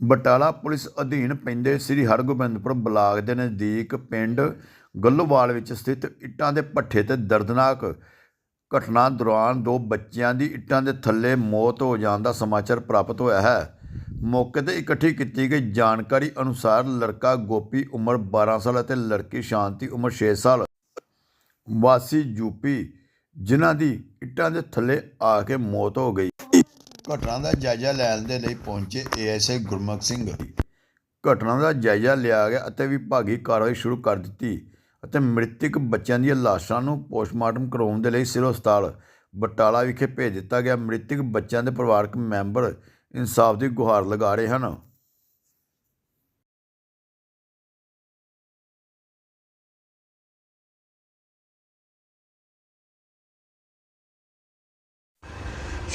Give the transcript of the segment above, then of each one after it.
Batala police ਅਧੀਨ ਪੈਂਦੇ ਸ੍ਰੀ Hargobindpur block ਦੇ ਨਜ਼ਦੀਕ ਪਿੰਡ ਗੱਲੋਵਾਲ ਵਿੱਚ ਸਥਿਤ ਇੱਟਾਂ ਦੇ ਭੱਠੇ ਤੇ ਦਰਦਨਾਕ ਘਟਨਾ ਦੌਰਾਨ ਦੋ ਬੱਚਿਆਂ ਦੀ ਇੱਟਾਂ ਦੇ ਥੱਲੇ ਮੌਤ ਹੋ ਜਾਣ ਦਾ ਸਮਾਚਾਰ ਪ੍ਰਾਪਤ ਹੋਇਆ ਹੈ। ਮੌਕੇ ਤੇ ਇਕੱਠੀ ਕੀਤੀ ਗਈ ਜਾਣਕਾਰੀ ਅਨੁਸਾਰ ਲੜਕਾ ਗੋਪੀ ਉਮਰ 12 ਸਾਲ ਅਤੇ ਲੜਕੀ ਸ਼ਾਂਤੀ ਉਮਰ 6 ਸਾਲ। ਵਾਸੀ ਯੂਪੀ ਜਿਨ੍ਹਾਂ ਦੀ ਇੱਟਾਂ ਦੇ ਥੱਲੇ ਆ ਕੇ ਮੌਤ ਹੋ ਗਈ। ਘਟਨਾ ਦਾ ਜਾਇਜ਼ਾ ਲੈਣ ਦੇ ਲਈ ਪਹੁੰਚੇ ਏਐਸਆਈ ਗੁਰਮੁਖ ਸਿੰਘ। ਘਟਨਾ ਦਾ ਜਾਇਜ਼ਾ ਲਿਆ ਗਿਆ ਅਤੇ ਵਿਭਾਗੀ ਕਾਰਵਾਈ ਸ਼ੁਰੂ ਕਰ ਦਿੱਤੀ ਅਤੇ ਮ੍ਰਿਤਕ ਬੱਚਿਆਂ ਦੀਆਂ ਲਾਸ਼ਾਂ ਨੂੰ ਪੋਸਟਮਾਰਟਮ ਕਰਵਾਉਣ ਦੇ ਲਈ ਸਿਵਲ ਹਸਪਤਾਲ ਬਟਾਲਾ ਵਿਖੇ ਭੇਜ ਦਿੱਤਾ ਗਿਆ। ਮ੍ਰਿਤਕ ਬੱਚਿਆਂ ਦੇ ਪਰਿਵਾਰਕ ਮੈਂਬਰ ਇਨਸਾਫ ਦੀ ਗੁਹਾਰ ਲਗਾ ਰਹੇ ਹਨ।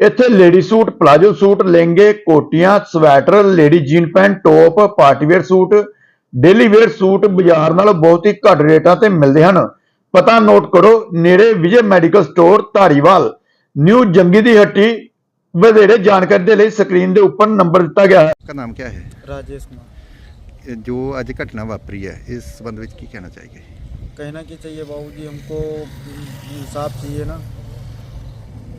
ਇੱਥੇ ਲੇਡੀ ਸੂਟ ਪਲਾਜੋ ਸੂਟ ਲਹਿੰਗੇ ਕੋਟੀਆਂ sweater lady jean pant top party wear suit daily wear suit ਬਾਜ਼ਾਰ ਨਾਲੋਂ ਬਹੁਤ ਹੀ ਘੱਟ ਰੇਟਾਂ ਤੇ ਮਿਲਦੇ ਹਨ ਪਤਾ ਨੋਟ ਕਰੋ ਨੇੜੇ Vijay medical store Dhariwal new Jangi ਦੀ ਹੱਟੀ ਵਧੇਰੇ ਜਾਣਕਾਰੀ ਦੇ ਲਈ ਸਕਰੀਨ ਦੇ ਉੱਪਰ ਨੰਬਰ ਦਿੱਤਾ ਗਿਆ ਹੈ का नाम क्या है राजेश कुमार ये जो आज घटना वापरी है इस संबंध में की कहना चाहिए कहना कि चाहिए बाबूजी हमको इंसाफ चाहिए ना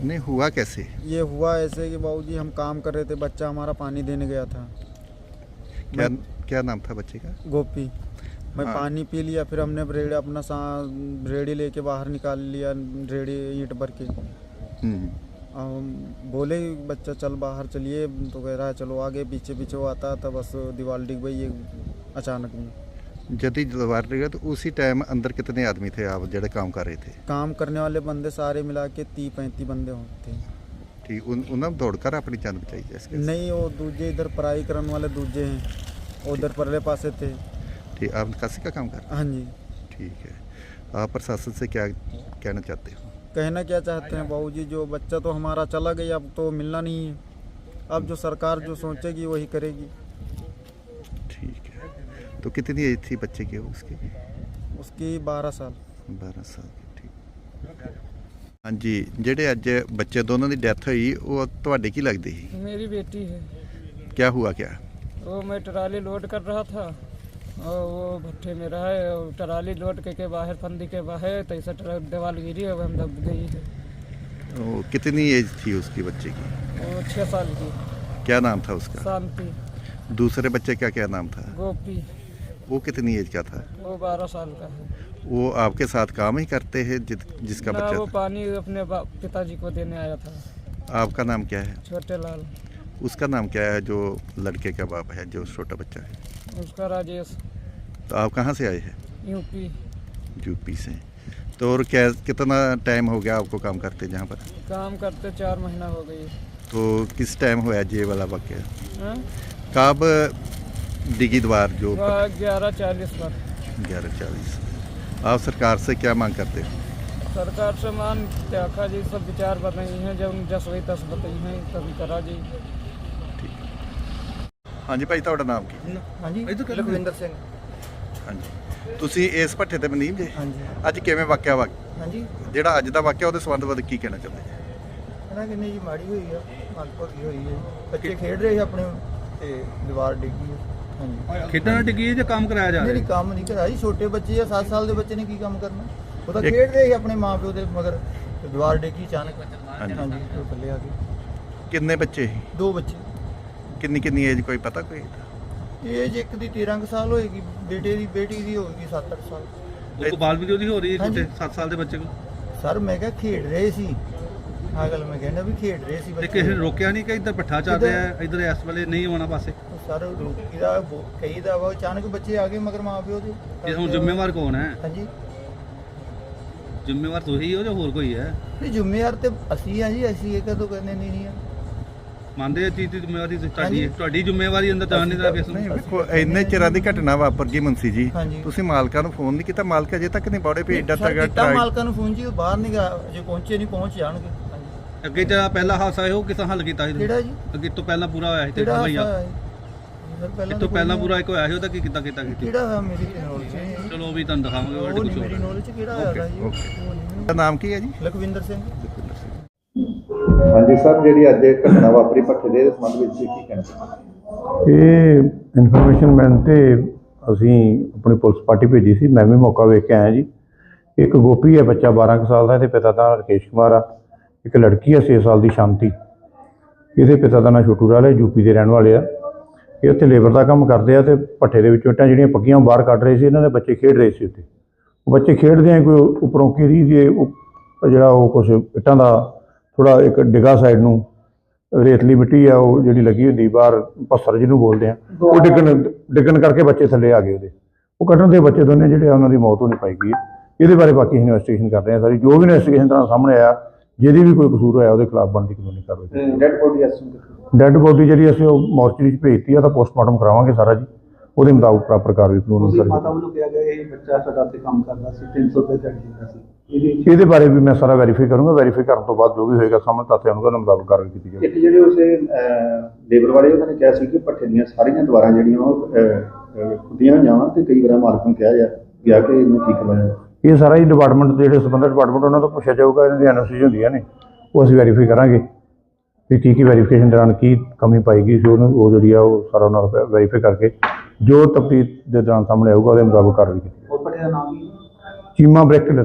नहीं हुआ कैसे? ये हुआ ऐसे कि बाबूजी हम काम कर रहे थे बच्चा हमारा पानी देने गया था। क्या मैं- क्या नाम था बच्चे का? गोपी। मैं हाँ। पानी पी लिया फिर हमने रेड़ी अपना सा रेड़ी लेके बाहर निकाल लिया रेड़ी ईट भर के। हम्म, हम बोले बच्चा चल बाहर चलिए। तो कह रहा है चलो आगे पीछे पीछे वो आता था बस दीवार डिग गई अचानक में। जदी दीवार लगा तो उसी टाइम अंदर कितने आदमी थे आप जड़े काम कर रहे थे काम करने वाले बंदे सारे मिला के तीस पैंतीस बंदे होते ठीक उन उन्होंने दौड़कर अपनी जान बचाई जैसे नहीं वो दूजे इधर पढ़ाई करने वाले दूजे हैं उधर परले पासे थे ठीक आप निकासी का काम कर रहे हाँ जी हैं ठीक है आप प्रशासन से क्या कहना चाहते हो कहना क्या चाहते हैं बाबूजी जो बच्चा तो हमारा चला गया अब तो मिलना नहीं है अब जो सरकार जो सोचेगी वही करेगी ठीक है तो कितनी एज थी बच्चे की उसकी उसकी बारह साल 12 ਸਾਲ ਦੀ ਠੀਕ ਹਾਂਜੀ ਜਿਹੜੇ ਅੱਜ ਬੱਚੇ ਦੋਨਾਂ ਦੀ ਡੈਥ ਹੋਈ ਉਹ ਤੁਹਾਡੇ ਕੀ ਲੱਗਦੇ ਸੀ मेरी बेटी है ਕੀ हुआ क्या वो मैं ट्राली लोड कर रहा था और वो भट्टे में रहा है और ट्राली लोड के, के बाहर फंदी के बाहर तैसा ट्रक दीवार गिरी है वो हम दब गई है वो कितनी एज थी उसकी बच्चे की वो छः साल की क्या नाम था उसका शांति दूसरे बच्चे का क्या नाम था गोपी वो कितनी एज का था? वो बारह साल का है। वो आपके साथ काम ही करते हैं जित, जिसका ना वो पानी अपने पिताजी को देने आया था। आपका नाम क्या है? छोटे लाल। उसका नाम क्या है जो लड़के का बाप है जो छोटा बच्चा है? उसका राजेश। तो आप कहाँ से आए हैं? यूपी। यूपी से। तो और क्या कितना टाइम हो गया आपको काम करते जहाँ पर? काम करते चार महीना हो गई। तो किस टाइम हुआ ये वाला वाक्य? हाँ? कब डिगी द्वार जो वह ग्यारह चालीस पर ग्यारह चालीस आप सरकार से क्या मांग करते हो सरकार से मान त्याखा जी सब विचार बताई हैं जब जस वही तस बताई हैं तभी करा जी ਹਾਂਜੀ ਭਾਈ ਤੁਹਾਡਾ ਨਾਮ ਕੀ ਹਾਂਜੀ ਲਖਵਿੰਦਰ ਸਿੰਘ ਹਾਂਜੀ ਤੁਸੀਂ ਇਸ ਭੱਠੇ ਤੇ ਮਨੀਮ ਜੇ ਹਾਂਜੀ ਅੱਜ ਕਿਵੇਂ ਵਾਕਿਆ ਵਾ ਹਾਂਜੀ ਜਿਹੜਾ ਅੱਜ ਦਾ ਵਾਕਿਆ ਉਹਦੇ ਸੰਬੰਧ ਵਿੱਚ ਕੀ ਕਹਿਣਾ ਚਾਹੁੰਦੇ ਜੀ ਇਹਨਾਂ ਕਿੰਨੀ ਜੀ ਮਾੜੀ ਹੋਈ ਆ ਮਨਪੁਰਗੀ ਹੋਈ ਹੈ ਬੱਚੇ ਖੇਡ ਰਹੇ ਸੀ ਆਪਣੇ ਤੇ ਦੀਵਾਰ ਡਿੱਗੀ ਹਾਂਜੀ ਖੇਡਾਂ ਨਾਲ ਡਿੱਗੀ ਹੈ ਜਾਂ ਕੰਮ ਕਰਾਇਆ ਜਾ ਰਿਹਾ? ਕੰਮ ਨਹੀਂ ਕਰਾਇਆ ਜੀ। ਛੋਟੇ ਬੱਚੇ ਆ 7 ਸਾਲ ਦੇ ਬੱਚੇ ਨੇ ਕੀ ਕੰਮ ਕਰਨਾ? ਉਹ ਤਾਂ ਇੱਕ- ਖੇਡ ਰਹੇ ਸੀ ਆਪਣੇ ਮਾਪਿਓ ਦੇ ਮਗਰ ਤੇ ਦੀਵਾਰ ਡਿੱਗੀ ਅਚਾਨਕ। ਹਾਂਜੀ। ਹਾਂਜੀ ਉਹ ਥੱਲੇ ਆ ਗਏ। ਕਿੰਨੇ ਬੱਚੇ ਸੀ? ਦੋ ਬੱਚੇ। ਕਿੰਨੀ ਕਿੰਨੀ ਏਜ ਕੋਈ ਪਤਾ ਕੋਈ? ਏਜ ਇੱਕ ਦੀ 13 ਕੁ ਸਾਲ ਹੋਏਗੀ ਬੇਟੇ ਦੀ ਬੇਟੀ ਦੀ ਹੋਏਗੀ 7-8 ਸਾਲ। ਉਹ ਬਾਲ ਵੀਡੀਓ ਦੀ ਹੋ ਰਹੀ ਹੈ ਹਾਂਜੀ। ਛੋਟੇ 7 ਸਾਲ ਦੇ ਬੱਚੇ ਕੋਲ? ਸਰ ਮੈਂ ਕਿਹਾ ਖੇਡ ਰਹੇ ਸੀ। ਗੱਲ ਮੈਂ ਕਹਿੰਦਾ ਵੀ ਖੇਡ ਰਹੇ ਸੀ ਤੇ ਕਿਸੇ ਨੇ ਰੋਕਿਆ ਨਹੀਂ ਕਿ ਇੱਧਰ ਪੱਠਾ ਚੱਲ ਰਿਹਾ ਹੈ ਇੱਧਰ ਇਸ ਵੇਲੇ ਨਹੀਂ ਆਉਣਾ ਪਾਸੇ? ਸਰ ਰੋਕੀਦਾ ਕਹੀਦਾ ਵਾ ਅਚਾਨਕ ਬੱਚੇ ਆ ਗਏ ਮਗਰ ਮਾਪਿਓ ਦੇ। ਇਹ ਹੁਣ ਜ਼ਿੰਮੇਵਾਰ ਕੌਣ ਹੈ? ਹਾਂਜੀ। ਜ਼ਿੰਮੇਵਾਰ ਤੁਸੀਂ ਹੋ ਜਾਂ ਹੋਰ ਕੋਈ ਹੈ? ਨਹੀਂ ਜ਼ਿੰਮੇਵਾਰ ਤੇ ਅਸੀਂ ਆ ਜੀ ਅਸੀਂ ਇਹ ਕਦੋਂ ਕਹਿੰਦੇ ਨਹੀਂ ਆ। ਮੰਨਦੇ ਇਹ ਚੀਜ਼ ਦੀ ਜ਼ਿੰਮੇਵਾਰੀ ਤੁਹਾਡੀ ਹੈ ਤੁਹਾਡੀ ਜ਼ਿੰਮੇਵਾਰੀ ਅੰਦਰ ਜਾਣ ਨਹੀਂ ਦਾ ਕਿਸ ਨਹੀਂ ਵੇਖੋ ਇੰਨੇ ਚਿਰਾਂ ਦੀ ਘਟਨਾ ਵਾਪਰ ਗਈ ਮੁੰਸੀ ਜੀ। ਹਾਂਜੀ। ਤੁਸੀਂ ਮਾਲਕਾਂ ਨੂੰ ਫੋਨ ਨਹੀਂ ਕੀਤਾ ਮਾਲਕ ਅਜੇ ਤੱਕ ਨਹੀਂ ਬੌੜੇ ਏਡਾ ਸਰ, ਤਗੜਾ ਕੀਤਾ ਟਰਾਈ ਮਾਲਕਾਂ ਨੂੰ ਫੋਨ ਜੀ ਉਹ ਬਾਹਰ ਨਹੀਂ ਗਿਆ ਜੇ ਪਹੁੰਚੇ ਨਹੀਂ ਪਹੁੰਚ ਜਾਣਗੇ। ਅੱਗੇ ਜਿਹੜਾ ਪਹਿਲਾ ਹਾਦਸਾ ਹੈ ਉਹ ਕਿਸਾਂ ਹੱਲ ਕੀਤਾ ਸੀ? ਕਿਹੜਾ ਜੀ? ਅੱਗੇ ਤੋਂ ਪਹਿਲਾਂ ਪੂਰਾ ਹੋਇਆ ਸੀ ਤੇ ਕਿਹੜਾ ਭਈਆ? ਇਹ ਪਹਿਲਾਂ ਤੋਂ ਪਹਿਲਾਂ ਪੂਰਾ ਇੱਕ ਹੋਇਆ ਸੀ ਉਹਦਾ ਕੀ ਕੀਤਾ ਕੀਤਾ ਕੀਤਾ ਕਿਹੜਾ ਹੋਇਆ ਮੇਰੀ ਨੌਲੇਜ ਹੈ। ਚਲੋ ਉਹ ਵੀ ਤੁਹਾਨੂੰ ਦਿਖਾਵਾਂਗੇ ਉਹ ਨਹੀਂ ਮੇਰੀ ਕਿਹੜਾ ਹੋਇਆ ਜੀ? ਉਹ ਨਹੀਂ ਮੈਨੂੰ ਦਾ ਨਾਮ ਕੀ ਹੈ ਜੀ? ਲਖਵਿੰਦਰ ਸਿੰਘ। ਹਾਂਜੀ ਸਰ ਜਿਹੜੀ ਅੱਜ ਘਟਨਾ ਵਾਪਰੀ ਪੱਠੇ ਦੇ ਸੰਬੰਧ ਵਿੱਚ ਕੀ ਕਹਿਣਾ ਇਹ ਇਨਫੋਰਮੇਸ਼ਨ ਮਿਲਣ ਤੇ ਅਸੀਂ ਆਪਣੀ ਪੁਲਿਸ ਪਾਰਟੀ ਭੇਜੀ ਸੀ ਮੈਂ ਵੀ ਮੌਕਾ ਵੇਖ ਕੇ ਆਇਆ ਜੀ। ਇੱਕ ਗੋਪੀ ਹੈ ਬੱਚਾ 12 ਕੁ ਸਾਲ ਦਾ ਇਹਦੇ ਪਿਤਾ ਦਾ ਰਕੇਸ਼ ਕੁਮਾਰ ਆ। ਇੱਕ ਲੜਕੀ ਹੈ 6 ਸਾਲ ਦੀ ਸ਼ਾਂਤੀ। ਇਹਦੇ ਪਿਤਾ ਦਾ ਨਾਂ ਛੋਟੂ ਰਾਲ ਯੂਪੀ ਦੇ ਰਹਿਣ ਵਾਲੇ ਆ। ਇਹ ਉੱਥੇ ਲੇਬਰ ਦਾ ਕੰਮ ਕਰਦੇ ਆ ਤੇ ਭੱਠੇ ਦੇ ਵਿੱਚੋਂ ਇੱਟਾਂ ਜਿਹੜੀਆਂ ਪੱਕੀਆਂ ਬਾਹਰ ਕੱਢ ਰਹੇ ਸੀ ਇਹਨਾਂ ਦੇ ਬੱਚੇ ਖੇਡ ਰਹੇ ਸੀ ਉੱਥੇ। ਉਹ ਬੱਚੇ ਖੇਡਦੇ ਆ ਕੋਈ ਉੱਪਰੋਂ ਕੀਰੀ ਦੇ ਉਹ ਜਿਹੜਾ ਉਹ ਕੁਛ ਇੱਟਾਂ ਦਾ ਥੋੜਾ ਇੱਕ ਡਿਗਾ ਸਾਈਡ ਨੂੰ ਰੇਤਲੀ ਮਿੱਟੀ ਆ ਉਹ ਜਿਹੜੀ ਲੱਗੀ ਹੁੰਦੀ ਬਾਹਰ ਪੱਥਰ ਜਿਹਨੂੰ ਬੋਲਦੇ ਆ ਉਹ ਡਿੱਗਣ ਡਿੱਗਣ ਕਰਕੇ ਬੱਚੇ ਥੱਲੇ ਆ ਗਏ ਉਹਦੇ। ਉਹ ਕੱਢਣ ਦੇ ਬੱਚੇ ਦੋਨੇ ਜਿਹੜੇ ਆ ਉਹਨਾਂ ਦੀ ਮੌਤ ਹੋਣੀ ਪਾਈ ਗਈ ਇਹਦੇ ਬਾਰੇ ਬਾਕੀ ਇਨਵੈਸਟੀਗੇਸ਼ਨ ਕਰ ਰਹੇ ਆ ਸਾਰੀ। ਜੋ ਵੀ ਇਨਵੈਸਟੀਗੇਸ਼ਨ ਤਰ੍ਹਾਂ ਸਾਹਮਣੇ ਆਇਆ ਜਿਹਦੀ ਵੀ ਕੋਈ ਕਸੂਰ ਹੋਇਆ ਉਹਦੇ ਖਿਲਾਫ ਬਣਦੀ ਕਾਨੂੰਨੀ ਕਾਰਵਾਈ ਡੈਡ ਬੋਡੀ ਅਸਮ ਡੈੱਡ ਬੋਡੀ ਜਿਹੜੀ ਅਸੀਂ ਉਹ ਮੋਰਚਰੀ 'ਚ ਭੇਜਤੀ ਆ ਤਾਂ ਪੋਸਟਮਾਰਟਮ ਕਰਾਵਾਂਗੇ ਸਾਰਾ ਜੀ। ਉਹਦੇ ਮੁਤਾਬਕ ਪ੍ਰੋਪਰ ਕਾਰਵਾਈ ਕਾਨੂੰਨ ਅਨੁਸਾਰ ਮਾਤਾ ਵੱਲੋਂ ਕਿਹਾ ਗਿਆ ਇਹ ਬੱਚਾ ਸਾਡਾ ਤੇ ਕੰਮ ਕਰਦਾ ਸੀ 300 ਰੁਪਏ ਦਿਹਾੜੀ ਦਿੰਦਾ ਸੀ। ਇਹਦੇ ਬਾਰੇ ਵੀ ਮੈਂ ਸਾਰਾ ਵੈਰੀਫਾਈ ਕਰੂੰਗਾ ਵੈਰੀਫਾਈ ਕਰਨ ਤੋਂ ਬਾਅਦ ਜੋ ਵੀ ਹੋਏਗਾ ਸਾਹਮਣੇ ਤੱਥ ਅਨੁਸਾਰ ਮੁਤਾਬਕ ਕਾਰਵਾਈ ਕੀਤੀ ਜਾਵੇਗੀ ਇੱਕ ਜਿਹੜੇ ਉਸੇ ਲੇਬਰ ਵਾਲੇ ਉਹਨਾਂ ਨੇ ਕਿਹਾ ਸੀ ਕਿ ਪੱਠੇ ਦੀਆਂ ਸਾਰੀਆਂ ਦੀਵਾਰਾਂ ਜਿਹੜੀਆਂ ਉਹ ਖੁੱਦੀਆਂ ਹੋਈਆਂ ਤੇ ਕਈ ਵਾਰ ਮਾਲਕ ਨੂੰ ਕਿਹਾ ਜਾ ਗਿਆ ਕਿ ਇਹਨੂੰ ਠੀਕ ਕਰਵਾਇਆ ਇਹ ਸਾਰਾ ਹੀ ਡਿਪਾਰਟਮੈਂਟ ਜਿਹੜੇ ਸੰਬੰਧਿਤ ਡਿਪਾਰਟਮੈਂਟ ਉਹਨਾਂ ਤੋਂ ਪੁੱਛਿਆ ਜਾਊਗਾ ਇਹਨਾਂ ਦੀ ਐਨਓਸੀ ਹੁੰਦੀਆਂ ਨੇ ਉਹ ਅਸੀਂ ਵੈਰੀਫਾਈ ਕਰਾਂਗੇ ਵੀ ਕੀ ਕੀ ਵੈਰੀਫਿਕੇਸ਼ਨ ਦੌਰਾਨ ਕੀ ਕਮੀ ਪਾਈ ਗਈ ਸੀ ਉਹਨੂੰ ਉਹ ਜਿਹੜੀ ਆ ਉਹ ਸਾਰਾ ਉਹਨਾਂ ਦਾ ਵੈਰੀਫਾਈ ਕਰਕੇ ਜੋ ਤਫਤੀਸ਼ ਦੇ ਦੌਰਾਨ ਸਾਹਮਣੇ ਆਊਗਾ ਉਹਦੇ ਮੁਤਾਬਕ ਕਾਰਵਾਈ ਕੀਤੀ ਜਾਊਗੀ ਪੱਠੇ ਦਾ